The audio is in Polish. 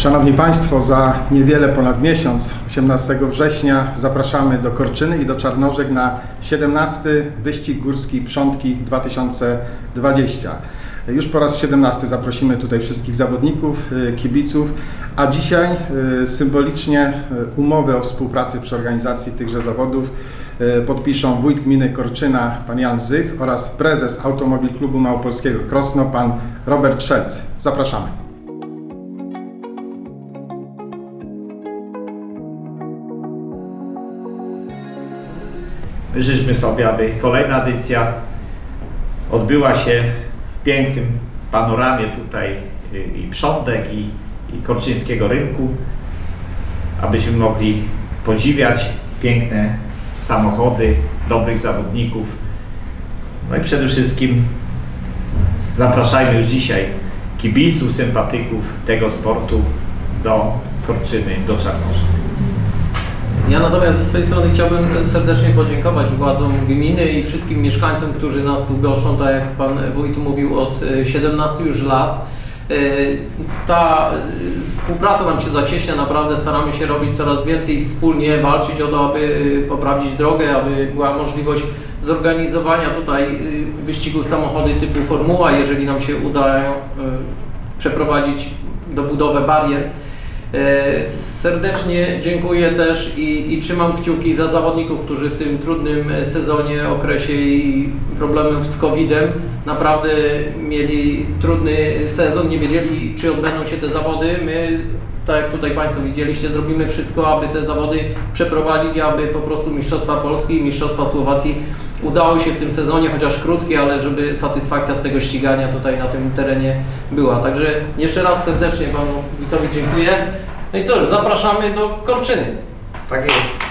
Szanowni Państwo, za niewiele ponad miesiąc, 18 września, zapraszamy do Korczyny i do Czarnożek na 17. Wyścig Górski Przątki 2020. Już po raz 17 zaprosimy tutaj wszystkich zawodników, y, kibiców, a dzisiaj y, symbolicznie y, umowę o współpracy przy organizacji tychże zawodów podpiszą wójt gminy Korczyna, pan Jan Zych oraz prezes Automobil Klubu Małopolskiego Krosno, pan Robert Szelc. Zapraszamy. Życzmy sobie, aby kolejna edycja odbyła się w pięknym panoramie tutaj y, i Prządek i, i Korczyńskiego Rynku, abyśmy mogli podziwiać piękne samochody, dobrych zawodników. No i przede wszystkim zapraszajmy już dzisiaj kibiców, sympatyków tego sportu do Korczyny, do Czarnoża. Ja natomiast ze swojej strony chciałbym serdecznie podziękować władzom gminy i wszystkim mieszkańcom, którzy nas tu goszczą, tak jak Pan Wójt mówił, od e, 17 już lat. E, Ta e, współpraca nam się zacieśnia, naprawdę staramy się robić coraz więcej wspólnie, walczyć o to, aby e, poprawić drogę, aby była możliwość zorganizowania tutaj e, wyścigów samochody typu Formuła, jeżeli nam się udają e, przeprowadzić dobudowę barier. Serdecznie dziękuję też i, i trzymam kciuki za zawodników, którzy w tym trudnym e, sezonie, okresie i problemów z COVID-em naprawdę mieli trudny sezon, nie wiedzieli czy odbędą się te zawody. My, tak jak tutaj Państwo widzieliście, zrobimy wszystko, aby te zawody przeprowadzić, aby po prostu Mistrzostwa Polski i Mistrzostwa Słowacji udało się w tym sezonie, chociaż krótkie, ale żeby satysfakcja z tego ścigania tutaj na tym terenie była. Także jeszcze raz serdecznie Panu Witowi dziękuję. No i co, zapraszamy do Korczyny. Tak jest.